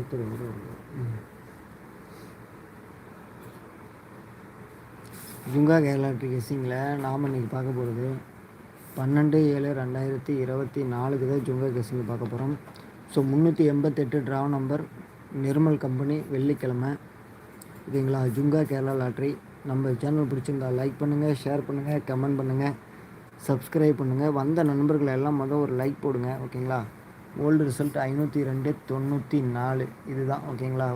இருபத்தொரு கூட வருது ம். ஜுங்கா கேரளா கெஸ்ஸிங்கில் நாம் இன்றைக்கி பார்க்க போகிறது பன்னெண்டு ஏழு ரெண்டாயிரத்தி இருபத்தி நாலுக்கு தான் ஜுங்கா கெஸ்ஸிங் பார்க்க போகிறோம். ஸோ முந்நூற்றி எண்பத்தெட்டு ட்ரா நம்பர் நிர்மல் கம்பெனி வெள்ளிக்கிழமை. ஓகேங்களா ஜுங்கா கேரளா லாட்ரி. நம்ம சேனல் பிடிச்சிருந்தா லைக் பண்ணுங்கள் ஷேர் பண்ணுங்கள் கமெண்ட் பண்ணுங்கள் சப்ஸ்கிரைப் பண்ணுங்கள் வந்த நண்பர்கள் எல்லாம் மொதல் ஒரு லைக் போடுங்க ஓகேங்களா ஓல்டு ரிசல்ட் ஐநூற்றி ரெண்டு தொண்ணூற்றி நாலு. இதுதான் ஓகேங்களா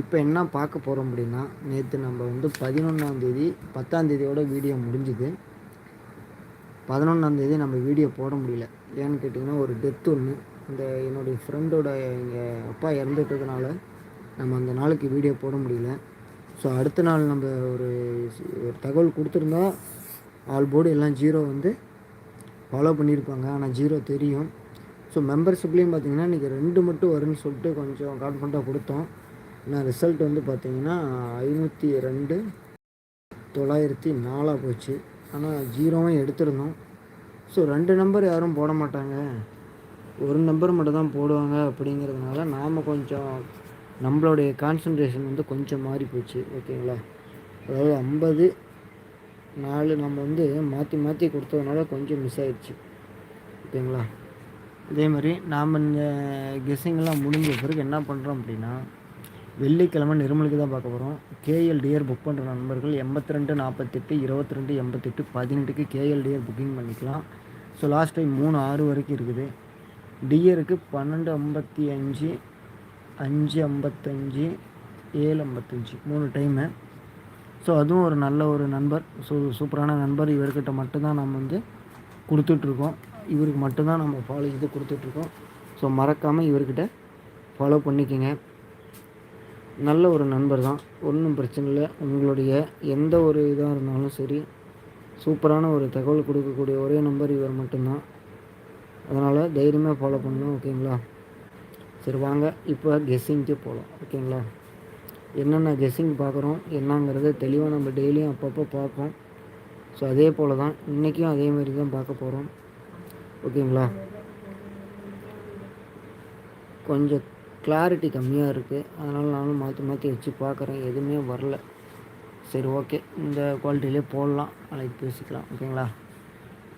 இப்போ என்ன பார்க்க போகிறோம் அப்படின்னா நேற்று நம்ம வந்து பதினொன்றாந்தேதி பத்தாந்தேதியோட வீடியோ முடிஞ்சுது. பதினொன்றாந்தேதி நம்ம வீடியோ போட முடியல. ஏன்னு கேட்டிங்கன்னா ஒரு டெத் ஒன்று இந்த என்னுடைய ஃப்ரெண்டோட எங்கள் அப்பா இறந்துட்டதுனால நம்ம அந்த நாளைக்கு வீடியோ போட முடியல. ஸோ அடுத்த நாள் நம்ம ஒரு ஒரு தகவல் கொடுத்துருந்தா ஆல் போர்டு எல்லாம் ஜீரோ வந்து ஃபாலோ பண்ணியிருப்பாங்க. ஆனால் ஜீரோ தெரியும். ஸோ மெம்பர்ஷிப்லேயும் பார்த்தீங்கன்னா இன்றைக்கி ரெண்டு மட்டும் வரும்னு சொல்லிட்டு கொஞ்சம் கான்ஃபிடண்ட்டாக கொடுத்தோம். ஆனால் ரிசல்ட் வந்து பார்த்தீங்கன்னா ஐநூற்றி ரெண்டு தொள்ளாயிரத்தி நாலாக போச்சு. ஆனால் ஜீரோவும் எடுத்திருந்தோம். ஸோ ரெண்டு நம்பர் யாரும் போட மாட்டாங்க. ஒரு நம்பர் மட்டும் தான் போடுவாங்க அப்படிங்கிறதுனால நாம் கொஞ்சம் நம்மளுடைய கான்சன்ட்ரேஷன் வந்து கொஞ்சம் மாறி போச்சு. ஓகேங்களா அதாவது ஐம்பது நாலு நம்ம வந்து மாற்றி மாற்றி கொடுத்ததுனால கொஞ்சம் மிஸ் ஆயிடுச்சு. ஓகேங்களா இதே மாதிரி நாம் இந்த கெஸ்ஸிங்கெல்லாம் முடிஞ்ச பிறகு என்ன பண்ணுறோம் அப்படின்னா வெள்ளிக்கிழமை நிர்மலுக்கு தான் பார்க்க போகிறோம் கேஎல் டியர் புக் பண்ணுற நண்பர்கள் எண்பத்தி ரெண்டு நாற்பத்தெட்டு இருபத்தி ரெண்டு எண்பத்தெட்டு பதினெட்டுக்கு கேஎல் டியர் புக்கிங் பண்ணிக்கலாம். ஸோ லாஸ்ட் டைம் மூணு ஆறு வரைக்கும் இருக்குது. டியருக்கு பன்னெண்டு ஐம்பத்தி அஞ்சு அஞ்சு ஐம்பத்தஞ்சு ஏழு ஐம்பத்தஞ்சு. மூணு டைமு ஸோ அதுவும் ஒரு நல்ல ஒரு நண்பர் ஸோ சூப்பரான நண்பர் இவர்கிட்ட மட்டும்தான் நம்ம வந்து கொடுத்துட்ருக்கோம் இவருக்கு மட்டும்தான் நம்ம ஃபாலோ இது கொடுத்துட்ருக்கோம். ஸோ மறக்காமல் இவர்கிட்ட ஃபாலோ பண்ணிக்கங்க. நல்ல ஒரு நண்பர் தான். ஒன்றும் பிரச்சனை இல்லை. உங்களுடைய எந்த ஒரு இதாக இருந்தாலும் சரி சூப்பரான ஒரு தகவல் கொடுக்கக்கூடிய ஒரே நம்பர் இவர் மட்டும்தான். அதனால் தைரியமாக ஃபாலோ பண்ணணும் ஓகேங்களா? சரி வாங்க. இப்போ கெஸ்ஸிங்க்கு போகலாம் ஓகேங்களா? என்னென்ன கெஸ்ஸிங் பார்க்குறோம் என்னங்கிறத தெளிவாக நம்ம டெய்லியும் அப்பப்போ பார்ப்போம். ஸோ அதே போல் தான் இன்றைக்கும் அதே மாதிரி தான் பார்க்க போகிறோம் ஓகேங்களா? கொஞ்சம் கிளாரிட்டி கம்மியாக இருக்குது அதனால் நானும் மாற்றி மாற்றி வச்சு பார்க்குறேன் எதுவுமே வரல. சரி ஓகே இந்த குவாலிட்டிலே போடலாம். நாளைக்கு பேசிக்கலாம். ஓகேங்களா?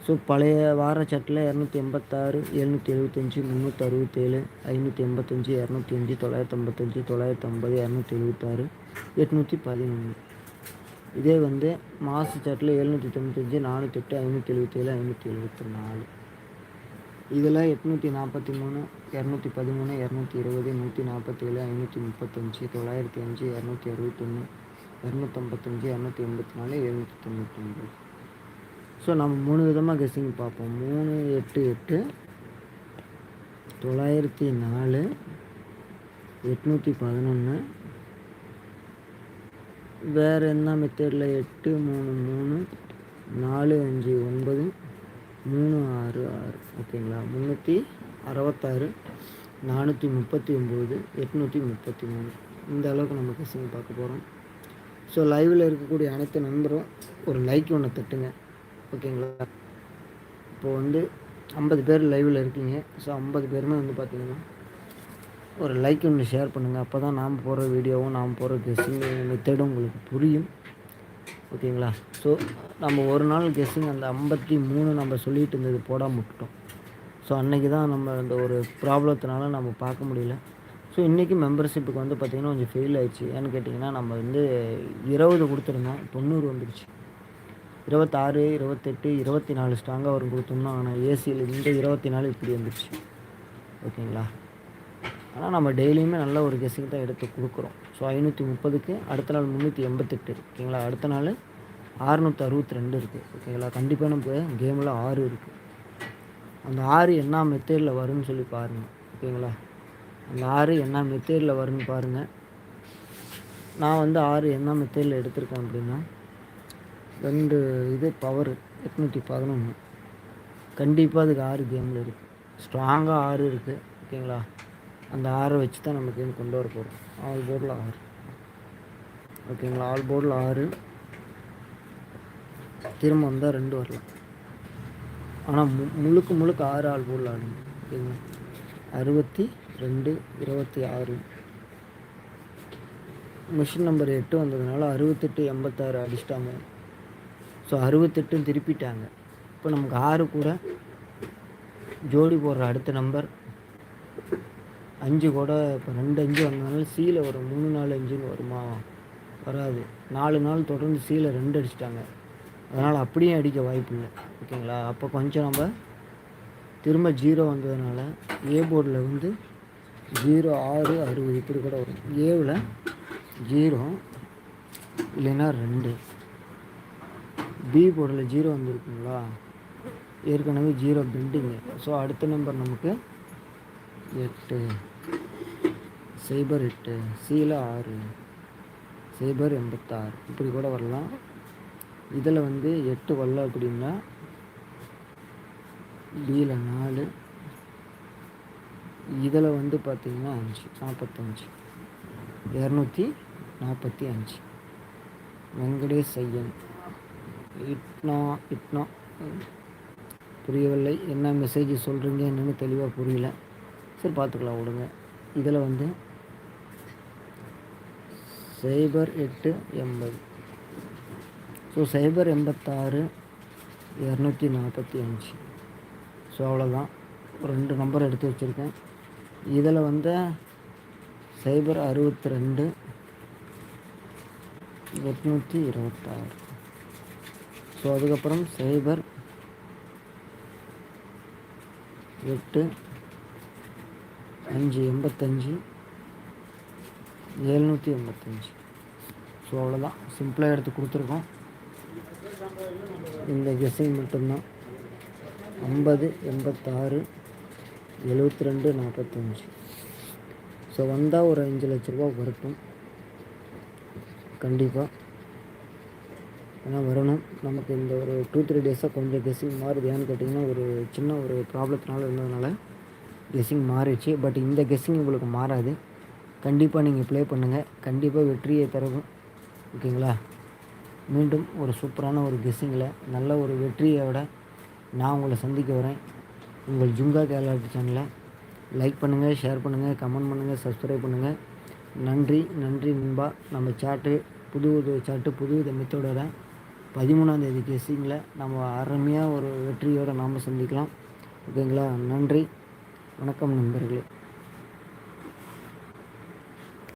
ஸோ பழைய வார சட்டில் இரநூத்தி எண்பத்தாறு எழுநூற்றி எழுபத்தஞ்சி முந்நூற்றி அறுபத்தேழு ஐநூற்றி எண்பத்தஞ்சி இரநூத்தி அஞ்சு தொள்ளாயிரத்தி ஐம்பத்தஞ்சு தொள்ளாயிரத்தி ஐம்பது இரநூத்தி எழுபத்தாறு எட்நூற்றி பதினொன்று இதே வந்து மாசு சட்டில் எழுநூற்றி தொண்ணூத்தஞ்சு நானூற்றி எட்டு ஐநூற்றி எழுபத்தேழு ஐநூற்றி எழுபத்தி நாலு. இதில் எட்நூற்றி நாற்பத்தி மூணு இரநூத்தி பதிமூணு இரநூத்தி இருபது நூற்றி நாற்பத்தேழு ஐநூற்றி முப்பத்தஞ்சு தொள்ளாயிரத்தி அஞ்சு இரநூத்தி அறுபத்தொன்று இரநூத்தம்பத்தஞ்சு இரநூத்தி எண்பத்தி நாலு எழுநூற்றி தொண்ணூற்றி ஒன்பது ஸோ நம்ம மூணு விதமாக கெஸ்ஸிங் பார்ப்போம். மூணு எட்டு எட்டு தொள்ளாயிரத்தி நாலு எட்நூற்றி பதினொன்று வேறு என்ன மெத்தடில் எட்டு மூணு மூணு நாலு அஞ்சு ஒன்பது மூணு ஆறு ஆறு ஓகேங்களா? முந்நூற்றி அறுபத்தாறு நானூற்றி முப்பத்தி ஒம்பது எட்நூற்றி முப்பத்தி மூணு. இந்த அளவுக்கு நம்ம கெஸ்ஸிங் பார்க்க போகிறோம் ஸோ லைவில் இருக்கக்கூடிய அனைத்து நண்பரும் ஒரு லைக் ஒன்று தட்டுங்க. ஓகேங்களா? இப்போ வந்து ஐம்பது பேர் லைவில் இருக்கீங்க. ஸோ ஐம்பது பேருமே வந்து பார்த்தீங்கன்னா ஒரு லைக் ஒன்று ஷேர் பண்ணுங்கள் அப்போ தான் நாம் போடுற வீடியோவும் நாம் போடுற கெஸ்ஸிங் மெத்தடும் உங்களுக்கு புரியும். ஓகேங்களா? ஸோ நம்ம ஒரு நாள் கெஸ்ஸிங் அந்த ஐம்பத்தி மூணு நம்ம சொல்லிட்டு இருந்தது போடாமல் விட்டுட்டோம். ஸோ அன்னைக்கு தான் நம்ம அந்த ஒரு ப்ராப்ளத்தினால நம்ம பார்க்க முடியல. ஸோ இன்றைக்கி மெம்பர்ஷிப்புக்கு வந்து பார்த்திங்கன்னா கொஞ்சம் ஃபெயில் ஆயிடுச்சு. ஏன்னு கேட்டிங்கன்னா நம்ம வந்து இருபது கொடுத்துருந்தோம். தொண்ணூறு வந்துடுச்சு இருபத்தாறு இருபத்தெட்டு இருபத்தி நாலு ஸ்ட்ராங்காக வரும் கொடுத்தோம்னா ஆனால் ஏசியில் இந்த இருபத்தி நாலு இப்படி வந்துடுச்சு ஓகேங்களா? ஆனால் நம்ம டெய்லியுமே நல்ல ஒரு கெஸ்ஸிங் தான் எடுத்து கொடுக்குறோம். ஸோ ஐநூற்றி முப்பதுக்கு அடுத்த நாள் முந்நூற்றி எண்பத்தெட்டு. ஓகேங்களா? அடுத்த நாள் அறுநூற்றி அறுபத்தி ரெண்டு இருக்குது ஓகேங்களா? கண்டிப்பாக நமக்கு கேமில் ஆறு இருக்குது அந்த ஆறு என்ன மெத்தேடில் வரும்னு சொல்லி பாருங்கள் ஓகேங்களா? அந்த ஆறு என்ன மெத்தேடில் வரும்னு பாருங்கள் நான் வந்து ஆறு என்ன மெத்தேடில் எடுத்திருக்கேன் அப்படின்னா ரெண்டு இது பவர் எட்நூற்றி பதினொன்று கண்டிப்பாக அதுக்கு ஆறு கேமில் இருக்குது ஸ்ட்ராங்காக ஆறு இருக்குது ஓகேங்களா? அந்த ஆறை வச்சு தான் நம்ம கேம் கொண்டு வர போகிறோம் ஆல் போர்டில் ஆறு. ஓகேங்களா? ஆல் போர்டில் ஆறு. திரும்ப வந்தால் ரெண்டு வரலாம். ஆனால் மு முழுக்க முழுக்க ஆறு ஆல் போர்டில் ஆடுங்க. ஓகேங்களா? அறுபத்தி ரெண்டு இருபத்தி ஆறு. மிஷின் நம்பர் எட்டு வந்ததுனால அறுபத்தெட்டு எண்பத்தாறு அடிச்சிட்டாங்க. ஸோ அறுபத்தெட்டும் திருப்பிட்டாங்க. இப்போ நமக்கு ஆறு கூட. ஜோடி போடுற அடுத்த நம்பர். அஞ்சு கூட இப்போ ரெண்டு அஞ்சு வந்ததுனால சீல ஒரு மூணு நாலு அஞ்சுன்னு வருமா? வராது. நாலு நாள் தொடர்ந்து சீல ரெண்டு அடிச்சிட்டாங்க. அதனால் அப்படியே அடிக்க வாய்ப்பு இல்லை. ஓகேங்களா? அப்போ கொஞ்சம் நம்ம திரும்ப ஜீரோ வந்ததுனால ஏ போர்டில் வந்து ஜீரோ ஆறு அறுபது இப்படி கூட வரும். ஏவில் ஜீரோ இல்லைன்னா ரெண்டு. பி போர்டில் ஜீரோ வந்துருக்குங்களா? ஏற்கனவே ஜீரோ பெண்டிங்கு ஸோ அடுத்த நம்பர் நமக்கு எட்டு. சைபர் எட்டு. சீல ஆறு. சைபர் எண்பத்தாறு. இப்படி கூட வரலாம். இதில் வந்து எட்டு வரல அப்படின்னா பியில் நாலு. இதில் வந்து பார்த்திங்கன்னா அஞ்சு. நாற்பத்தஞ்சு. இரநூத்தி நாற்பத்தி அஞ்சு. வெங்கடேஷ் ஐயன் இட்னா இட்னா. புரியவில்லை. என்ன மெசேஜ் சொல்கிறீங்க என்னென்னு தெளிவாக புரியல. சரி பார்த்துக்கலாம் விடுங்க. இதில் வந்து சைபர் எட்டு எண்பது. ஸோ சைபர் எண்பத்தாறு இரநூத்தி நாற்பத்தி அஞ்சு. ஸோ அவ்வளோதான் ரெண்டு நம்பர் எடுத்து வச்சுருக்கேன். இதில் வந்து சைபர் அறுபத்தி ரெண்டு எட்நூற்றி இருபத்தாறு. ஸோ அதுக்கப்புறம் சைபர் எட்டு அஞ்சு எண்பத்தஞ்சு எழுநூற்றி எண்பத்தஞ்சு. ஸோ அவ்வளோதான் சிம்பிளாக எடுத்து கொடுத்துருக்கோம். இந்த கெஸிங் மட்டும்தான். ஐம்பது எண்பத்தாறு எழுபத்தி ரெண்டு நாற்பத்தஞ்சு. ஸோ வந்தால் ஒரு அஞ்சு லட்ச ரூபா வரட்டும். கண்டிப்பாக ஏன்னா வரணும். நமக்கு இந்த ஒரு டூ த்ரீ டேஸாக கொஞ்சம் கெஸ்ஸிங் மாறுது ஏன்னு கேட்டிங்கன்னா ஒரு சின்ன ஒரு ப்ராப்ளத்தினால இருந்ததுனால கெஸ்ஸிங் மாறிடுச்சு. பட் இந்த கெஸ்ஸிங் உங்களுக்கு மாறாது. கண்டிப்பாக நீங்கள் ப்ளே பண்ணுங்கள் கண்டிப்பாக வெற்றியை தரவும். ஓகேங்களா மீண்டும் ஒரு சூப்பரான ஒரு கெஸ்ஸிங்கில் நல்ல ஒரு வெற்றியோட நான் உங்களை சந்திக்க வரேன். உங்கள் ஜுங்கா கேலாட்டு சேனலை லைக் பண்ணுங்கள் ஷேர் பண்ணுங்கள் கமெண்ட் பண்ணுங்கள் சப்ஸ்கிரைப் பண்ணுங்கள் நன்றி நன்றி நண்பா. நம்ம சாட்டு புது வித சாட்டு புது வித மெத்தோட பதிமூணாந்தேதி கெஸ்ஸிங்கில் நம்ம அருமையாக ஒரு வெற்றியோடு நாம் சந்திக்கலாம். ஓகேங்களா நன்றி. வணக்கம் நண்பர்களே.